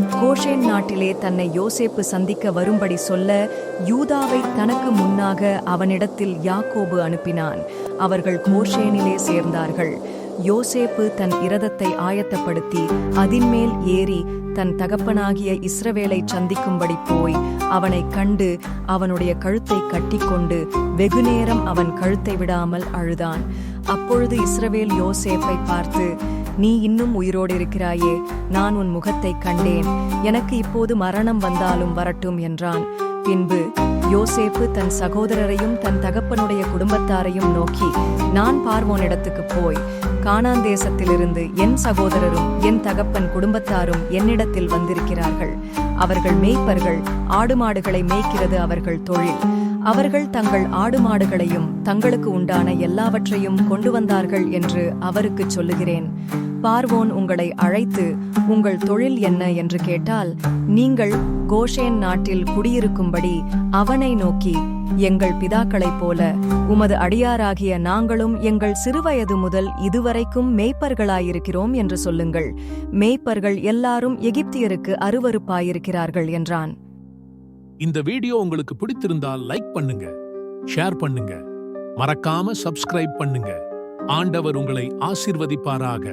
Goshen நாட்டிலே தன்னை யோசேப்பு சந்திக்க வரும்படி சொல்ல யூதாவை தனக்கு முன்னாக அவனிடத்தில் யாக்கோபு அனுப்பினான். அவர்கள் கோஷேனிலே சேர்ந்தார்கள். யோசேப்பு தன் இரதத்தை ஆயத்தப்படுத்தி அதின்மேல் ஏறி தன் தகப்பனாகிய இஸ்ரவேலை சந்திக்கும்படி போய் அவனை கண்டு அவனுடைய கழுத்தை கட்டிக்கொண்டு வெகுநேரம் அவன் கழுத்தை விடாமல் அழுதான். அப்பொழுது இஸ்ரவேல் யோசேப்பை பார்த்து நீ இன்னும் உயிரோடு இருக்கிறாயே நான் உன் முகத்தை கண்டேன். எனக்கு இப்போது மரணம் வந்தாலும் வரட்டும் என்றான். பின்பு யோசேப்பு தன் சகோதரரையும் தன் தகப்பனுடைய குடும்பத்தாரையும் நோக்கி நான் பார்வோனிடத்துக்கு போய் காணாந்தேசத்திலிருந்து என் சகோதரரும் என் தகப்பன் குடும்பத்தாரும் என்னிடத்தில் வந்திருக்கிறார்கள். அவர்கள் மேய்ப்பர்கள் ஆடு மாடுகளை மேய்க்கிறது அவர்கள் தொழில். அவர்கள் தங்கள் ஆடு மாடுகளையும் தங்களுக்கு உண்டான எல்லாவற்றையும் கொண்டு வந்தார்கள் என்று அவருக்குச் சொல்லுகிறேன். பார்வோன் உங்களை அழைத்து உங்கள் தொழில் என்ன? என்று கேட்டால் நீங்கள் கோஷேன் நாட்டில் குடியிருக்கும்படி அவனை நோக்கி எங்கள் பிதாக்களைப் போல உமது அடியாராகிய நாங்களும் எங்கள் சிறுவயது முதல் இதுவரைக்கும் மேய்ப்பர்களாயிருக்கிறோம் என்று சொல்லுங்கள். மேய்ப்பர்கள் எல்லாரும் எகிப்தியருக்கு அருவருப்பாயிருக்கிறார்கள் என்றான். இந்த வீடியோ உங்களுக்கு பிடித்திருந்தால் லைக் பண்ணுங்க ஷேர் பண்ணுங்க. மறக்காம சப்ஸ்கிரைப் பண்ணுங்க. ஆண்டவர் உங்களை ஆசிர்வதிப்பாராக.